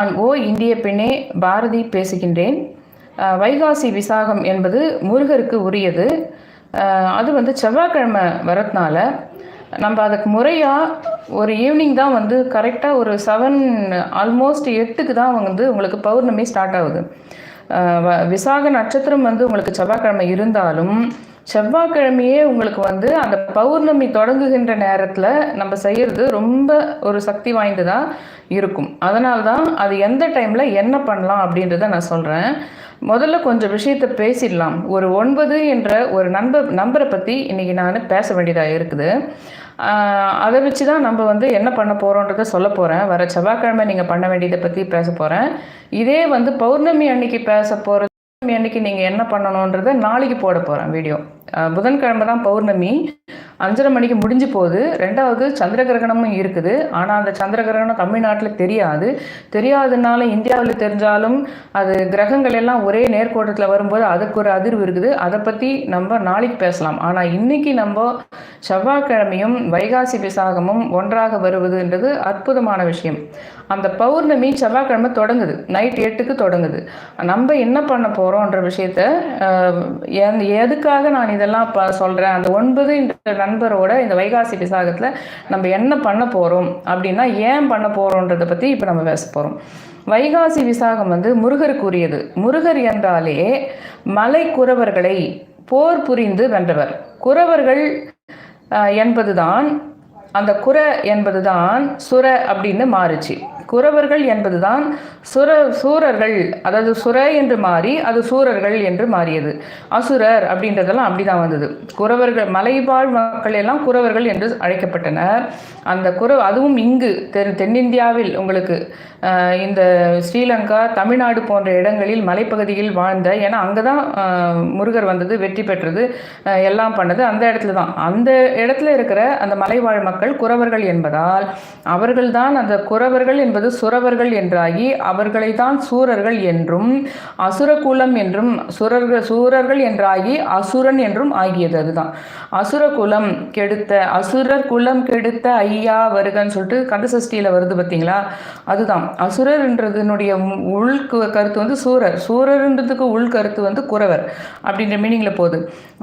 நான் ஓ இந்திய பெண்ணே பாரதி பேசுகின்றேன். வைகாசி விசாகம் என்பது முருகருக்கு உரியது. அது வந்து செவ்வாய்க்கிழமை வரதுனால நம்ம அதுக்கு முறையாக ஒரு ஈவினிங் தான் வந்து கரெக்டாக ஒரு செவன் ஆல்மோஸ்ட் எட்டுக்கு தான் வந்து உங்களுக்கு பௌர்ணமி ஸ்டார்ட் ஆகுது. வ- விசாக நட்சத்திரம் வந்து உங்களுக்கு செவ்வாய்க்கிழமை இருந்தாலும் செவ்வாய்க்கிழமையே உங்களுக்கு வந்து அந்த பௌர்ணமி தொடங்குகின்ற நேரத்தில் நம்ம செய்கிறது ரொம்ப ஒரு சக்தி வாய்ந்ததாக இருக்கும். அதனால தான் அது எந்த டைமில் என்ன பண்ணலாம் அப்படின்றத நான் சொல்கிறேன் முதல்ல கொஞ்சம் விஷயத்தை பேசிடலாம். ஒரு ஒன்பது என்ற ஒரு நண்பர் நம்பரை பற்றி இன்றைக்கி நான் பேச வேண்டியதாக இருக்குது. அதை வச்சு தான் நம்ம வந்து என்ன பண்ண போகிறோன்றத சொல்ல போகிறேன் வர செவ்வாய்க்கிழமை நீங்கள் பண்ண வேண்டியதை பற்றி பேச போகிறேன் இதே வந்து பௌர்ணமி அன்னைக்கு பேச போகிற பௌர்ணமி அன்னைக்கு நீங்கள் என்ன பண்ணணுன்றதை நாளைக்கு போட போகிறேன் வீடியோ. புதன்கிழமை தான் பௌர்ணமி. அஞ்சரை மணிக்கு முடிஞ்சு போகுது. ரெண்டாவது சந்திர கிரகணமும் இருக்குது. ஆனால் அந்த சந்திர கிரகணம் தமிழ்நாட்டில் தெரியாது. தெரியாதுனால இந்தியாவில் தெரிஞ்சாலும் அது கிரகங்கள் எல்லாம் ஒரே நேர்கோட்டத்தில் வரும்போது அதுக்கு ஒரு அதிர்வு இருக்குது. அதை பற்றி நம்ம நாளைக்கு பேசலாம். ஆனால் இன்னைக்கு நம்ம செவ்வாய்க்கிழமையும் வைகாசி விசாகமும் ஒன்றாக வருவதுன்றது அற்புதமான விஷயம். அந்த பௌர்ணமி செவ்வாய்க்கிழமை தொடங்குது. நைட் எட்டுக்கு தொடங்குது. நம்ம என்ன பண்ண போகிறோன்ற விஷயத்த எதுக்காக நான் இதெல்லாம் சொல்கிறேன் அந்த ஒன்பது நண்பரோட இந்த வைகாசி விசாகத்தில் நம்ம என்ன பண்ண போகிறோம் அப்படின்னா ஏன் பண்ண போகிறோன்றதை பற்றி இப்போ நம்ம பேச போகிறோம் வைகாசி விசாகம் வந்து முருகருக்குரியது. முருகர் என்றாலே மலை குறவர்களை போர் புரிந்து வென்றவர். குறவர்கள் என்பதுதான் அந்த குற என்பதுதான் சுர அப்படின்னு மாறுச்சு. குறவர்கள் என்பதுதான் சுர சூரர்கள். அதாவது சுர என்று மாறி அது சூரர்கள் என்று மாறியது. அசுரர் அப்படின்றதெல்லாம் அப்படிதான் வந்தது. குறவர்கள் மலைவாழ் மக்கள் எல்லாம் குறவர்கள் என்று அழைக்கப்பட்டனர். அந்த குற அதுவும் இங்கு தென் தென்னிந்தியாவில் உங்களுக்கு இந்த ஸ்ரீலங்கா தமிழ்நாடு போன்ற இடங்களில் மலைப்பகுதியில் வாழ்ந்த ஏன்னா அங்கே தான் முருகர் வந்தது வெற்றி பெற்றது எல்லாம் பண்ணது அந்த இடத்துல தான். அந்த இடத்துல இருக்கிற அந்த மலைவாழ் மக்கள் குறவர்கள் என்பதால் அவர்கள்தான் அந்த குறவர்கள் என்பது சுரவர்கள் என்றாகி அவர்களை தான் சூரர்கள் என்றும் அசுரகுலம் என்றும் சுரர்கள் சூரர்கள் என்றாகி அசுரன் என்றும் ஆகியது அதுதான். அசுரகுலம் கெடுத்த அசுரர் குலம் கெடுத்த ஐயா வருகன்னு சொல்லிட்டு கந்தசஷ்டியில் வருது பார்த்தீங்களா அதுதான். அசுரர்ன்றதுனுடைய உள் கருத்து வந்து சூரர். சூரர்ன்றதுக்கு உள் கருத்து வந்து குறவர் அப்படின்ற மீனிங்கில் போகுது.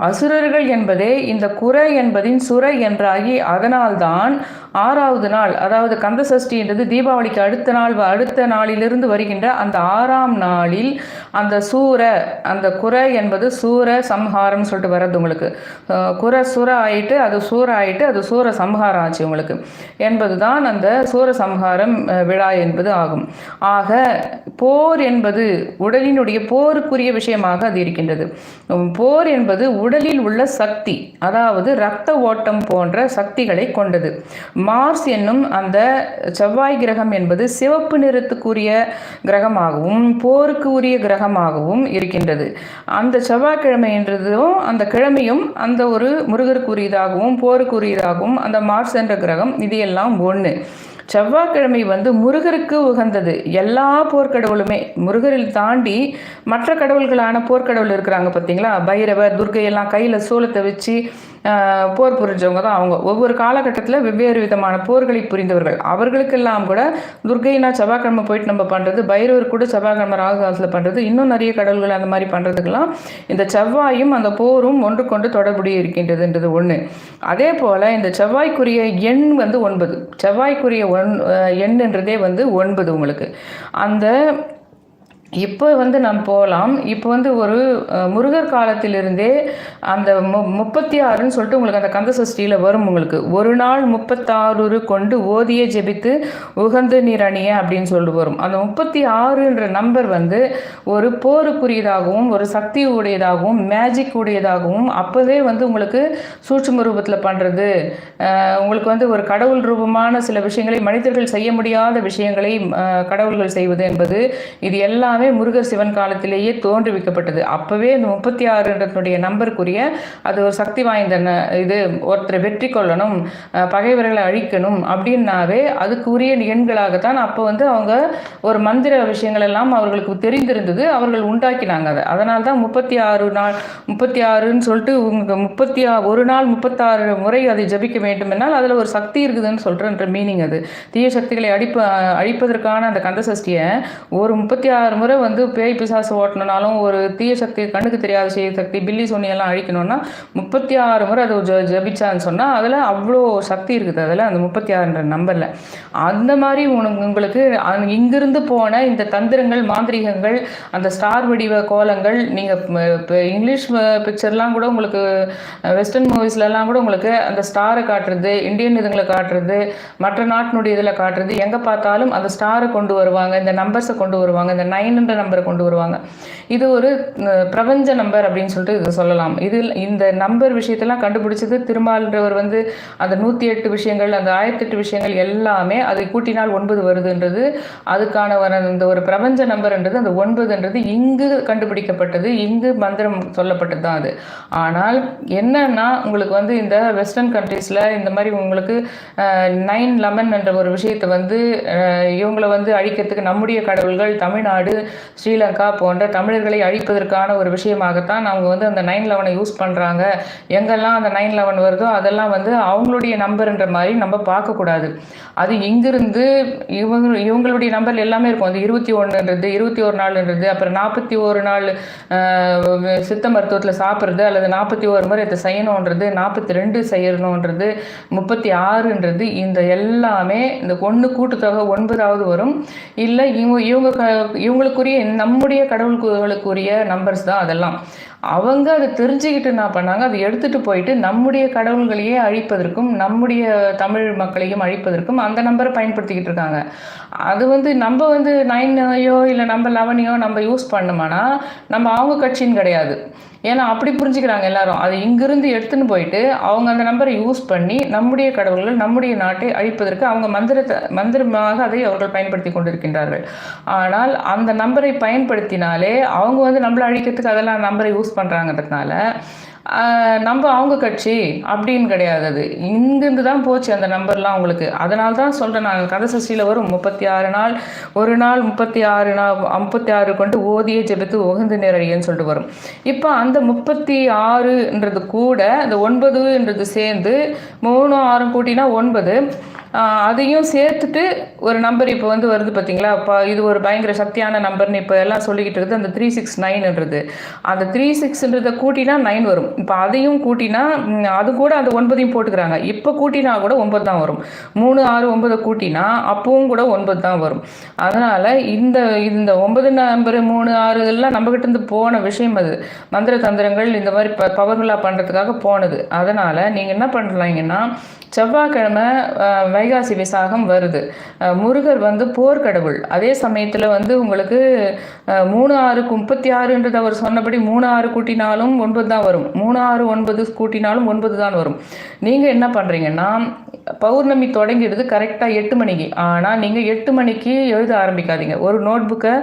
அசுரர்கள் என்பதே இந்த குறை என்பதின் சுர என்றாகி அதனால்தான் ஆறாவது நாள் அதாவது கந்த சஷ்டின்றது தீபாவளிக்கு அடுத்த நாள் அடுத்த நாளிலிருந்து வருகின்ற அந்த ஆறாம் நாளில் அந்த சூர அந்த குறை என்பது சூர சம்ஹாரம்னு சொல்லிட்டு வர்றது உங்களுக்கு. குறை சுர ஆயிட்டு அது சூர ஆயிட்டு அது சூர சம்ஹாரம் ஆச்சு உங்களுக்கு. என்பதுதான் அந்த சூர சம்ஹாரம் விழா என்பது ஆகும். ஆக போர் என்பது உடலினுடைய போருக்குரிய விஷயமாக அது இருக்கின்றது. போர் என்பது உடலில் உள்ள சக்தி அதாவது இரத்த ஓட்டம் போன்ற சக்திகளை கொண்டது. மார்ஸ் என்னும் அந்த செவ்வாய் கிரகம் என்பது என்பது சிவப்பு நிறத்துக்குரிய கிரகமாகவும் போருக்கு உரிய கிரகமாகவும் இருக்கின்றது. அந்த செவ்வாய்க்கிழமை என்றதும் அந்த கிழமையும் அந்த ஒரு முருகருக்குரியதாகவும் போருக்குரியதாகவும் அந்த மார்ஸ் என்ற கிரகம் இது எல்லாம் ஒன்று செவ்வாய்க்கிழமை வந்து முருகருக்கு உகந்தது. எல்லா போர்க்கடவுளுமே. முருகரில் தாண்டி மற்ற கடவுள்களான போர்க்கடவுள் இருக்கிறாங்க பார்த்தீங்களா? பைரவர் துர்கையெல்லாம் எல்லாம் கையில் சோளத்தை வச்சு போர் புரிஞ்சவங்க தான் அவங்க. ஒவ்வொரு காலகட்டத்தில் வெவ்வேறு விதமான போர்களை புரிந்தவர்கள். அவர்களுக்கெல்லாம் கூட துர்க்கைனா செவ்வாய்க்கிழமை போயிட்டு நம்ம பண்ணுறது பைரவர் கூட செவ்வாய்க்கிழமை ராகு காலத்தில் பண்ணுறது இன்னும் நிறைய கடவுள்கள் அந்த மாதிரி பண்ணுறதுக்கெல்லாம் இந்த செவ்வாயும் அந்த போரும் ஒன்றுக்கொண்டு தொடர்புடைய இருக்கின்றதுன்றது ஒன்று அதே போல் இந்த செவ்வாய்க்குரிய எண் வந்து ஒன்பது. செவ்வாய்க்குரிய ஒன் எண்ணுன்றதே வந்து ஒன்பது உங்களுக்கு. அந்த இப்போ வந்து நாம் போகலாம். இப்போ வந்து ஒரு முருகர் காலத்திலிருந்தே அந்த மு முப்பத்தி ஆறுன்னு சொல்லிட்டு உங்களுக்கு அந்த கந்த சஷ்டியில் வரும் உங்களுக்கு. ஒரு நாள் முப்பத்தாறு கொண்டு ஓதிய ஜெபித்து உகந்து நீரணிய அப்படின்னு சொல்லிட்டு வரும். அந்த முப்பத்தி ஆறுன்ற நம்பர் வந்து ஒரு போருக்குரியதாகவும் ஒரு சக்தி உடையதாகவும் மேஜிக் உடையதாகவும் அப்போவே வந்து உங்களுக்கு சூட்சும ரூபத்தில் பண்ணுறது உங்களுக்கு வந்து ஒரு கடவுள் ரூபமான சில விஷயங்களை மனிதர்கள் செய்ய முடியாத விஷயங்களை கடவுள்கள் செய்வது என்பது இது எல்லா எல்லாமே முருகர் சிவன் காலத்திலேயே தோன்றுவிக்கப்பட்டது. அப்போவே இந்த முப்பத்தி ஆறுன்றதுடைய நம்பருக்குரிய அது ஒரு சக்தி வாய்ந்த இது ஒருத்தரை வெற்றி கொள்ளணும் பகைவர்களை அழிக்கணும் அப்படின்னாவே அதுக்குரிய எண்களாகத்தான் அப்போ வந்து அவங்க ஒரு மந்திர விஷயங்கள் எல்லாம் அவர்களுக்கு தெரிந்திருந்தது. அவர்கள் உண்டாக்கினாங்க அதை. அதனால தான் முப்பத்தி ஆறு நாள் முப்பத்தி ஆறுன்னு சொல்லிட்டு உங்க முப்பத்தி ஒரு நாள் முப்பத்தாறு முறை அதை ஜபிக்க வேண்டும் என்றால் அதில் ஒரு சக்தி இருக்குதுன்னு சொல்கிறன்ற மீனிங் அது. தீய சக்திகளை அடிப்ப அழிப்பதற்கான அந்த கந்த சஷ்டியை ஒரு முப்பத்தி ஆறு முறை வந்து பேய் பிசாசு ஓட்டணுனாலும் ஒரு தீய சக்தி கண்ணுக்கு தெரியாத செய்ய சக்தி பில்லி சொன்னியெல்லாம் அழிக்கணும்னா முப்பத்தி ஆறு முறை அது ஜ ஜபிச்சான்னு சொன்னால் அதில் அவ்வளோ சக்தி இருக்குது அதில் அந்த முப்பத்தி ஆறுன்ற நம்பரில். அந்த மாதிரி உனக்கு உங்களுக்கு இங்கிருந்து போன இந்த தந்திரங்கள் மாந்திரிகங்கள் அந்த ஸ்டார் வடிவ கோலங்கள் நீங்கள் இப்போ இங்கிலீஷ் பிக்சர்லாம் கூட உங்களுக்கு வெஸ்டர்ன் மூவிஸ்லலாம் கூட உங்களுக்கு அந்த ஸ்டாரை காட்டுறது இந்தியன் இதுங்களை காட்டுறது மற்ற நாட்டினுடைய இதில் காட்டுறது எங்கே பார்த்தாலும் அந்த ஸ்டாரை கொண்டு வருவாங்க இந்த நம்பர்ஸை கொண்டு வருவாங்க இந்த நைன் நைன்ன்ற நம்பரை கொண்டு வருவாங்க. இது ஒரு பிரபஞ்ச நம்பர் அப்படின்னு சொல்லிட்டு இது சொல்லலாம். இதில் இந்த நம்பர் விஷயத்தெல்லாம் கண்டுபிடிச்சது திருமால்ன்றவர் வந்து அந்த நூற்றி எட்டு விஷயங்கள் அந்த ஆயிரத்தெட்டு விஷயங்கள் எல்லாமே அதை கூட்டினால் ஒன்பது வருதுன்றது அதுக்கான வர இந்த ஒரு பிரபஞ்ச நம்பர்ன்றது அந்த ஒன்பதுன்றது இங்கு கண்டுபிடிக்கப்பட்டது இங்கு மந்திரம் சொல்லப்பட்டது தான் அது. ஆனால் என்னன்னா உங்களுக்கு வந்து இந்த வெஸ்டர்ன் கண்ட்ரீஸில் இந்த மாதிரி உங்களுக்கு நைன் லெமன் என்ற ஒரு விஷயத்தை வந்து இவங்களை வந்து அழிக்கிறதுக்கு நம்முடைய கடவுள்கள் தமிழ்நாடு ஸ்ரீலங்கா போன்ற தமிழர்களை அழிப்பதற்கான ஒரு விஷயமாகத்தான் அவங்க வந்து அந்த நைன் லெவனை யூஸ் பண்ணுறாங்க எங்கெல்லாம் அந்த நைன் லெவன் வருதோ அதெல்லாம் வந்து அவங்களுடைய நம்பர்ன்ற மாதிரி நம்ம பார்க்கக்கூடாது. அது இங்கிருந்து இவங்க இவங்களுடைய நம்பர் எல்லாமே இருக்கும். அது இருபத்தி ஒன்றுன்றது இருபத்தி ஒரு நாள்ன்றது அப்புறம் நாற்பத்தி ஒரு நாள் சித்த மருத்துவத்தில் சாப்பிட்றது அல்லது நாற்பத்தி ஒரு முறை இதை செய்யணுன்றது நாற்பத்தி ரெண்டு செய்யணுன்றது முப்பத்தி ஆறுன்றது இந்த எல்லாமே இந்த ஒன்று கூட்டுத்தொகை ஒன்பதாவது வரும். இல்லை இவங்க இவங்க இவங்களுக்கு இவங்களுக்குரிய நம்முடைய கடவுளுக்குரிய நம்பர்ஸ் தான் அதெல்லாம். அவங்க அதை தெரிஞ்சுக்கிட்டு என்ன பண்ணாங்க? அதை எடுத்துட்டு போயிட்டு நம்முடைய கடவுள்களையே அழிப்பதற்கும் நம்முடைய தமிழ் மக்களையும் அழிப்பதற்கும் அந்த நம்பரை பயன்படுத்திக்கிட்டு இருக்காங்க. அது வந்து நம்ம வந்து நைனையோ இல்லை நம்ம லெவனையோ நம்ம யூஸ் பண்ணோம்னா நம்ம அவங்க கட்சின்னு கிடையாது. ஏன்னா அப்படி புரிஞ்சுக்கிறாங்க எல்லாரும். அது இங்கிருந்து எடுத்துன்னு போயிட்டு அவங்க அந்த நம்பரை யூஸ் பண்ணி நம்முடைய கடவுள்கள் நம்முடைய நாட்டை அழிப்பதற்கு அவங்க மந்திரத்தை மந்திரமாக அதை அவர்கள் பயன்படுத்தி கொண்டிருக்கின்றார்கள். ஆனால் அந்த நம்பரை பயன்படுத்தினாலே அவங்க வந்து நம்மளை அழிக்கிறதுக்கு அதெல்லாம் நம்பரை யூஸ் பண்ணுறாங்கிறதுனால நம்ம அவங்க கட்சி அப்படின்னு கிடையாது அது இங்கிருந்து தான் போச்சு அந்த நம்பர்லாம் அவங்களுக்கு. அதனால தான் சொல்கிறேன் நான். கதை சஷ்டியில் வரும். முப்பத்தி ஆறு நாள் ஒரு நாள் முப்பத்தி ஆறு நாள் முப்பத்தி ஆறு கொண்டு ஓதிய ஜெபத்து உகந்து நேரடியன்னு சொல்லிட்டு வரும். இப்போ அந்த முப்பத்தி ஆறுன்றது கூட இந்த ஒன்பதுன்றது சேர்ந்து மூணு ஆறும் கூட்டினா ஒன்பது. அதையும் சேர்த்துட்டு ஒரு நம்பர் இப்போ வந்து வருது பார்த்தீங்களா? இப்போ இது ஒரு பயங்கர சக்தியான நம்பர்னு இப்போ எல்லாம் சொல்லிக்கிட்டு இருக்குது. அந்த த்ரீ சிக்ஸ் நைன்ன்றது அந்த த்ரீ சிக்ஸ்ன்றதை கூட்டினா நைன் வரும். இப்போ அதையும் கூட்டினா அது கூட அந்த ஒன்பதையும் போட்டுக்கிறாங்க. இப்போ கூட்டினா கூட ஒன்பது தான் வரும். மூணு ஆறு ஒன்பதை கூட்டினா அப்பவும் கூட ஒன்பது தான் வரும். அதனால் இந்த இந்த ஒன்பது நம்பர் மூணு ஆறு எல்லாம் நம்மகிட்ட இருந்து போன விஷயம் அது. மந்திர தந்திரங்கள் இந்த மாதிரி ப பவர்ஃபுல்லாக பண்ணுறதுக்காக போனது. அதனால் நீங்கள் என்ன பண்ணலாங்கன்னா செவ்வாய்க்கிழமை வைகாசி விசாகம் வருது. முருகர் வந்து போர்க்கடவுள் அதே சமயத்தில் வந்து உங்களுக்கு மூணு ஆறுக்கு முப்பத்தி ஆறுன்றது அவர் சொன்னபடி மூணு ஆறு கூட்டினாலும் ஒன்பது தான் வரும். மூணு ஆறு ஒன்பது கூட்டினாலும் ஒன்பது தான் வரும். நீங்கள் என்ன பண்ணுறீங்கன்னா பௌர்ணமி தொடங்கிடுது கரெக்டாக எட்டு மணிக்கு. ஆனால் நீங்கள் எட்டு மணிக்கு எழுத ஆரம்பிக்காதீங்க. ஒரு நோட் புக்கை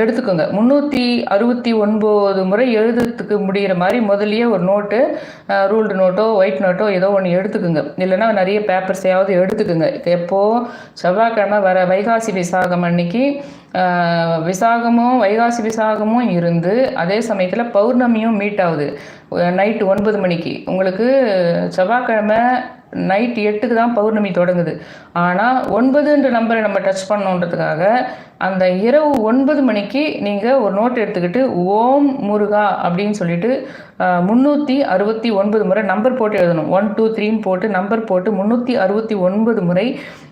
எடுத்துக்கோங்க. முந்நூற்றி அறுபத்தி ஒன்பது முறை எழுதுறதுக்கு முடிகிற மாதிரி முதலியே ஒரு நோட்டு ரூல்டு நோட்டோ ஒயிட் நோட்டோ ஏதோ ஒன்று எடுத்துக்கோங்க. இல்லைன்னா நிறைய பேப்பர்ஸையாவது எடுத்துக்குங்க. எப்போ? செவ்வாய்க்கிழமை வர வைகாசி விசாகம் அன்னைக்கு விசாகமும் வைகாசி விசாகமும் இருந்து அதே சமயத்தில் பௌர்ணமியும் மீட் ஆகுது. நைட்டு ஒன்பது மணிக்கு. உங்களுக்கு செவ்வாய்க்கிழமை நைட் எட்டுக்கு தான் பௌர்ணமி தொடங்குது. ஆனால் ஒன்பதுன்ற நம்பரை நம்ம டச் பண்ணோன்றதுக்காக அந்த இரவு ஒன்பது மணிக்கு நீங்கள் ஒரு நோட் எடுத்துக்கிட்டு ஓம் முருகா அப்படின்னு சொல்லிட்டு முந்நூற்றி அறுபத்தி ஒன்பது முறை நம்பர் போட்டு எழுதணும். ஒன் டூ த்ரீன்னு போட்டு நம்பர் போட்டு முந்நூற்றி அறுபத்தி ஒன்பது முறை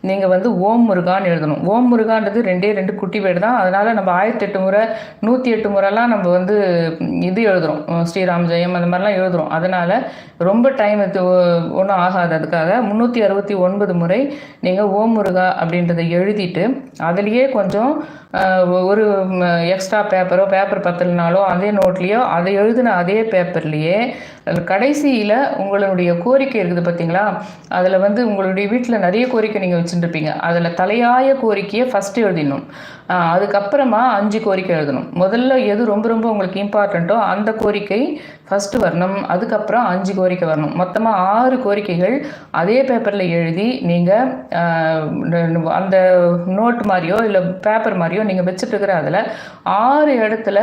நீங்கள் வந்து ஓம் முருகான்னு எழுதணும். ஓம் முருகான்றது ரெண்டே ரெண்டு குட்டி வேர்டு தான். அதனால் நம்ம ஆயிரத்தி எட்டு முறை நூற்றி எட்டு முறைலாம் நம்ம வந்து இது எழுதுகிறோம் ஸ்ரீராம் ஜெயம் அந்த மாதிரிலாம் எழுதுகிறோம் அதனால் ரொம்ப டைம் ஒன்றும் ஆகாது அது பண்ணுறதுக்காக முந்நூற்றி அறுபத்தி ஒன்பது முறை நீங்கள் ஓம் முருகா அப்படின்றத எழுதிட்டு அதுலேயே கொஞ்சம் ஒரு எக்ஸ்ட்ரா பேப்பரோ பேப்பர் பத்தலனாலோ அதே நோட்லேயோ அதை எழுதின அதே பேப்பர்லேயே கடைசியில் உங்களுடைய கோரிக்கை இருக்குது பார்த்தீங்களா அதில் வந்து உங்களுடைய வீட்டில் நிறைய கோரிக்கை நீங்கள் வச்சுருப்பீங்க அதில் தலையாய கோரிக்கையை ஃபஸ்ட்டு எழுதிடணும். அதுக்கப்புறமா அஞ்சு கோரிக்கை எழுதணும். முதல்ல எது ரொம்ப ரொம்ப உங்களுக்கு இம்பார்ட்டண்ட்டோ அந்த கோரிக்கை ஃபஸ்ட்டு வரணும். அதுக்கப்புறம் அஞ்சு கோரிக்கை வரணும். மொத்தமாக ஆறு கோரிக்கைகள் அதே பேப்பரில் எழுதி நீங்கள் அந்த நோட் மாதிரியோ இல்லை பேப்பர் மாதிரியோ நீங்கள் வச்சுட்டு இருக்கிற அதில் ஆறு இடத்துல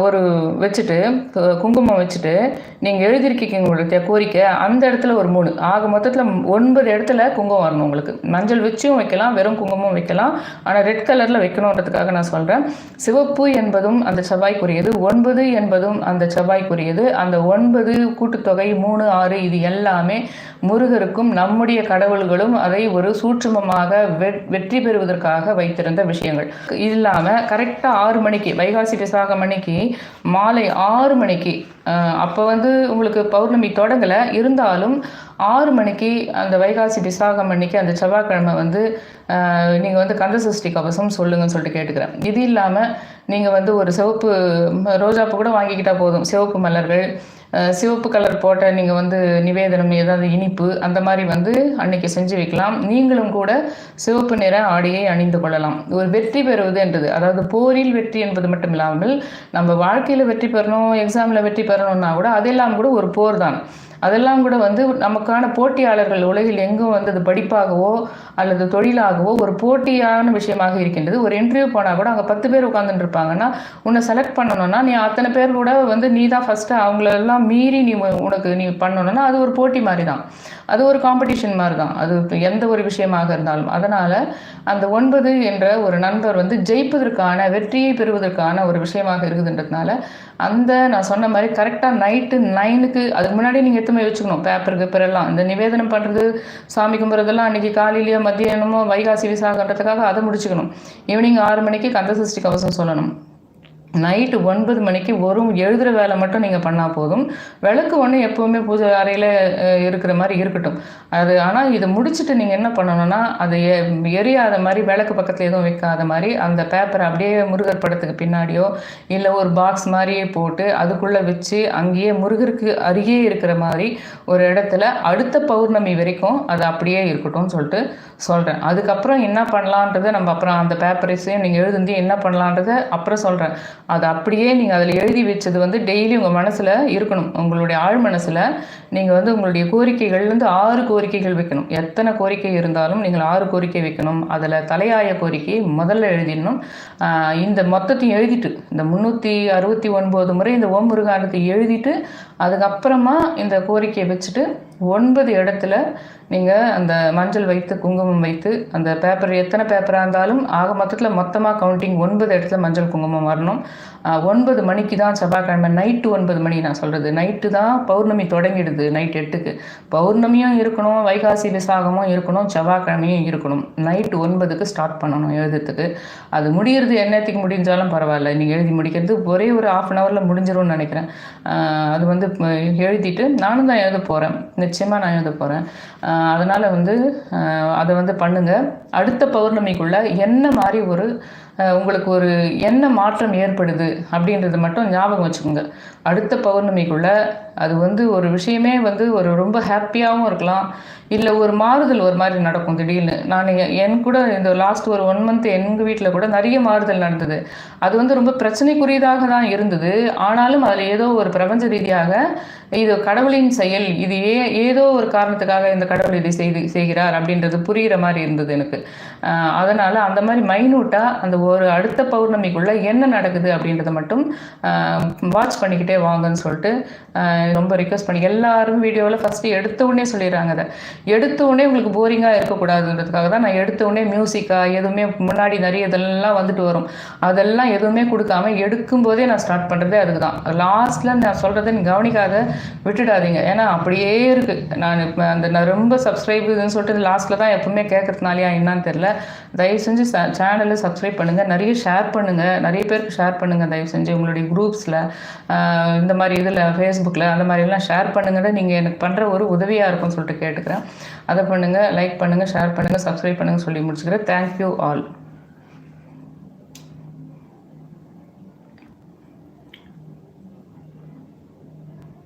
ஒரு வச்சுட்டு குங்குமம் வச்சுட்டு நீங்கள் எழுதியிருக்கீங்க உங்களுடைய கோரிக்கை அந்த இடத்துல ஒரு மூணு. ஆக மொத்தத்தில் ஒன்பது இடத்துல குங்குமம் வரணும் உங்களுக்கு. மஞ்சள் வச்சும் வைக்கலாம் வெறும் குங்குமம் வைக்கலாம். ஆனால் ரெட் கலரில் வைக்கணுன்றதுக்காக நான் சொல்கிறேன் சிவப்பு என்பதும் அந்த செவ்வாய்க்குரியது ஒன்பது என்பதும் அந்த செவ்வாய்க்குரியது. அந்த ஒன்பது கூட்டுத்தொகை மூணு ஆறு இது எல்லாமே முருகருக்கும் நம்முடைய கடவுள்களும் அதை ஒரு சூட்சுமமாக வெ- வெற்றி பெறுவதற்காக வைத்திருந்த விஷயங்கள். இது இல்லாமல் கரெக்டாக ஆறு மணிக்கு வைகாசி விசாகம் மணிக்கு மாலை ஆறு மணிக்கு அப்போ வந்து உங்களுக்கு பௌர்ணமி தொடங்கலை. இருந்தாலும் ஆறு மணிக்கு அந்த வைகாசி விசாகம் அன்னைக்கு அந்த செவ்வாய்க்கிழமை வந்து நீங்கள் வந்து கந்த சஷ்டி கவசம் சொல்லுங்கன்னு சொல்லிட்டு கேட்டுக்கிறேன். இது இல்லாமல் நீங்கள் வந்து ஒரு சிவப்பு ரோஜாப்பு ரோஜாப்பூ கூட வாங்கிக்கிட்டால் போதும். சிவப்பு மலர்கள் சிவப்பு கலர் போட்ட நீங்கள் வந்து நிவேதனம் ஏதாவது இனிப்பு அந்த மாதிரி வந்து அன்னைக்கு செஞ்சு வைக்கலாம். நீங்களும் கூட சிவப்பு நிற ஆடையை அணிந்து கொள்ளலாம். ஒரு வெற்றி பெறுவது என்றது. அதாவது போரில் வெற்றி என்பது மட்டும் இல்லாமல் நம்ம வாழ்க்கையில் வெற்றி பெறணும் எக்ஸாமில் வெற்றி பெறணும்னா கூட அதெல்லாம் கூட ஒரு போர் தான். அதெல்லாம் கூட வந்து நமக்கான போட்டியாளர்கள் உலகில் எங்கும் வந்து அது படிப்பாகவோ அல்லது தொழிலாகவோ ஒரு போட்டியான விஷயமாக இருக்கின்றது. ஒரு இன்டர்வியூ போனால் கூட அங்கே பத்து பேர் உட்காந்துட்டு இருப்பாங்கன்னா உன்னை செலக்ட் பண்ணணும்னா நீ அத்தனை பேர் கூட வந்து நீ தான் ஃபஸ்ட்டு அவங்களெல்லாம் மீறி நீ உனக்கு நீ பண்ணணும்னா அது ஒரு போட்டி மாதிரி தான் அது ஒரு காம்படிஷன் மாதிரி தான் அது எந்த ஒரு விஷயமாக இருந்தாலும். அதனால் அந்த ஒன்பது என்ற ஒரு நண்பர் வந்து ஜெயிப்பதற்கான வெற்றியை பெறுவதற்கான ஒரு விஷயமாக இருக்குதுன்றதுனால அந்த நான் சொன்ன மாதிரி கரெக்டாக நைட்டு நைனுக்கு அதுக்கு முன்னாடி நீங்கள் எத்தனை வச்சுக்கணும். பேப்பர் பேப்பர் எல்லாம் இந்த நிவேதனம் பண்ணுறது சாமி கும்பிட்றதெல்லாம் அன்றைக்கி காலையிலேயோ மத்தியானமோ வைகாசி விசாகன்றதுக்காக அதை முடிச்சுக்கணும். ஈவினிங் ஆறு மணிக்கு கந்த சஷ்டி கவசம் சொல்லணும். நைட்டு ஒன்பது மணிக்கு வரும் எழுதுகிற வேலை மட்டும் நீங்கள் பண்ணால் போதும். விளக்கு ஒன்று எப்போவுமே பூஜை அறையில் இருக்கிற மாதிரி இருக்கட்டும். அது ஆனால் இதை முடிச்சுட்டு நீங்கள் என்ன பண்ணணும்னா அது எரியாத மாதிரி விளக்கு பக்கத்தில் எதுவும் வைக்காத மாதிரி அந்த பேப்பரை அப்படியே முருகர் படத்துக்கு பின்னாடியோ இல்லை ஒரு பாக்ஸ் மாதிரியே போட்டு அதுக்குள்ளே வச்சு அங்கேயே முருகருக்கு அருகே இருக்கிற மாதிரி ஒரு இடத்துல அடுத்த பௌர்ணமி வரைக்கும் அது அப்படியே இருக்கட்டும்னு சொல்லிட்டு சொல்கிறேன் அதுக்கப்புறம் என்ன பண்ணலான்றதை நம்ம அப்புறம் அந்த பேப்பரைஸையும் நீங்கள் எழுதுந்து என்ன பண்ணலான்றதை அப்புறம் சொல்கிறேன் அது அப்படியே நீங்கள் அதில் எழுதி வச்சது வந்து டெய்லி உங்கள் மனசில் இருக்கணும். உங்களுடைய ஆழ் மனசில் நீங்கள் வந்து உங்களுடைய கோரிக்கைகள்லேருந்து ஆறு கோரிக்கைகள் வைக்கணும். எத்தனை கோரிக்கை இருந்தாலும் நீங்கள் ஆறு கோரிக்கை வைக்கணும். அதில் தலையாய கோரிக்கையை முதல்ல எழுதிடணும். இந்த மொத்தத்தையும் எழுதிட்டு இந்த முந்நூற்றி அறுபத்தி ஒன்பது முறை இந்த ஓம் முருகானத்தை எழுதிட்டு அதுக்கப்புறமா இந்த கோரிக்கையை வச்சுட்டு ஒன்பது இடத்துல நீங்கள் அந்த மஞ்சள் வைத்து குங்குமம் வைத்து அந்த பேப்பர் எத்தனை பேப்பராக இருந்தாலும் ஆக மொத்தத்தில் மொத்தமாக கவுண்டிங் ஒன்பது இடத்துல மஞ்சள் குங்குமம் வரணும். ஒன்பது மணிக்கு தான் செவ்வாய்க்கிழமை நைட்டு ஒன்பது மணி நான் சொல்கிறது நைட்டு தான் பௌர்ணமி தொடங்கிடுது நைட் எட்டுக்கு. பௌர்ணமியும் இருக்கணும் வைகாசி விசாகமும் இருக்கணும் செவ்வாய்க்கிழமையும் இருக்கணும். நைட்டு ஒன்பதுக்கு ஸ்டார்ட் பண்ணணும் எழுதுறதுக்கு. அது முடியறது என்னத்துக்கு முடிஞ்சாலும் பரவாயில்ல. நீங்கள் எழுதி முடிக்கிறது ஒரே ஒரு ஆஃப் அன் ஹவரில் முடிஞ்சிரும்னு நினைக்கிறேன். அது வந்து எழுதிட்டு நானும் தான் எழுத போகிறேன் நிச்சயமாக நான் எழுத போகிறேன் அதனால் வந்து அதை வந்து பண்ணுங்கள் அடுத்த பௌர்ணமிக்குள்ளே என்ன மாதிரி ஒரு உங்களுக்கு ஒரு என்ன மாற்றம் ஏற்படுது அப்படின்றத மட்டும் ஞாபகம் வச்சுக்கோங்க. அடுத்த பௌர்ணமிக்குள்ளே அது வந்து ஒரு விஷயமே வந்து ஒரு ரொம்ப ஹாப்பியாகவும் இருக்கலாம். இல்லை ஒரு மாறுதல் ஒரு மாதிரி நடக்கும் திடீர்னு. நான் என் கூட இந்த லாஸ்ட் ஒரு ஒன் மந்த் எங்கள் வீட்டில் கூட நிறைய மாறுதல் நடந்தது. அது வந்து ரொம்ப பிரச்சனைக்குரியதாக தான் இருந்தது. ஆனாலும் அதில் ஏதோ ஒரு பிரபஞ்ச ரீதியாக இது கடவுளின் செயல் இது ஏ ஏதோ ஒரு காரணத்துக்காக இந்த கடவுள் இதை செய்து செய்கிறார் அப்படின்றது புரிகிற மாதிரி இருந்தது எனக்கு. அதனால் அந்த மாதிரி மைனூட்டாக அந்த ஒரு அடுத்த பௌர்ணமிக்குள்ளே என்ன நடக்குது அப்படின்றத மட்டும் வாட்ச் பண்ணிக்கிட்டே வாங்கன்னு சொல்லிட்டு ரொம்ப ரிக்வஸ்ட் பண்ணி எல்லாரும் வீடியோவில் ஃபஸ்ட்டு எடுத்த உடனே சொல்லிடுறாங்க அதை. எடுத்த உடனே உங்களுக்கு போரிங்காக இருக்கக்கூடாதுன்றதுக்காக தான் நான் எடுத்த உடனே மியூசிக்காக எதுவுமே முன்னாடி நிறைய இதெல்லாம் வந்துட்டு வரும். அதெல்லாம் எதுவுமே கொடுக்காம எடுக்கும்போதே நான் ஸ்டார்ட் பண்ணுறதே அதுக்கு தான் லாஸ்ட்டில் நான் சொல்கிறத நீ கவனிக்காத விட்டுடாதீங்க. ஏன்னா அப்படியே இருக்குது நான் இப்போ அந்த நான் ரொம்ப சப்ஸ்கிரைப் இதுன்னு சொல்லிட்டு லாஸ்ட்டில் தான் எப்பவுமே கேட்கறதுனாலயா என்னன்னு தெரில தயவு செஞ்சு சேனலை சப்ஸ்கிரைப் பண்ணுங்கள் நிறைய ஷேர் பண்ணுங்கள் நிறைய பேருக்கு ஷேர் பண்ணுங்கள் தயவு செஞ்சு உங்களுடைய குரூப்ஸில் இந்த மாதிரி இதில் ஃபேஸ்புக்கில் அந்த மாதிரிலாம் ஷேர் பண்ணுங்கன்னு நீங்கள் எனக்கு பண்ணுற ஒரு உதவியாக இருக்கும்னு சொல்லிட்டு கேட்டுக்கிறேன். அதை பண்ணுங்கள் லைக் பண்ணுங்கள் ஷேர் பண்ணுங்கள் சப்ஸ்கிரைப் பண்ணுங்கள் சொல்லி முடிச்சுக்கிறேன். Thank you all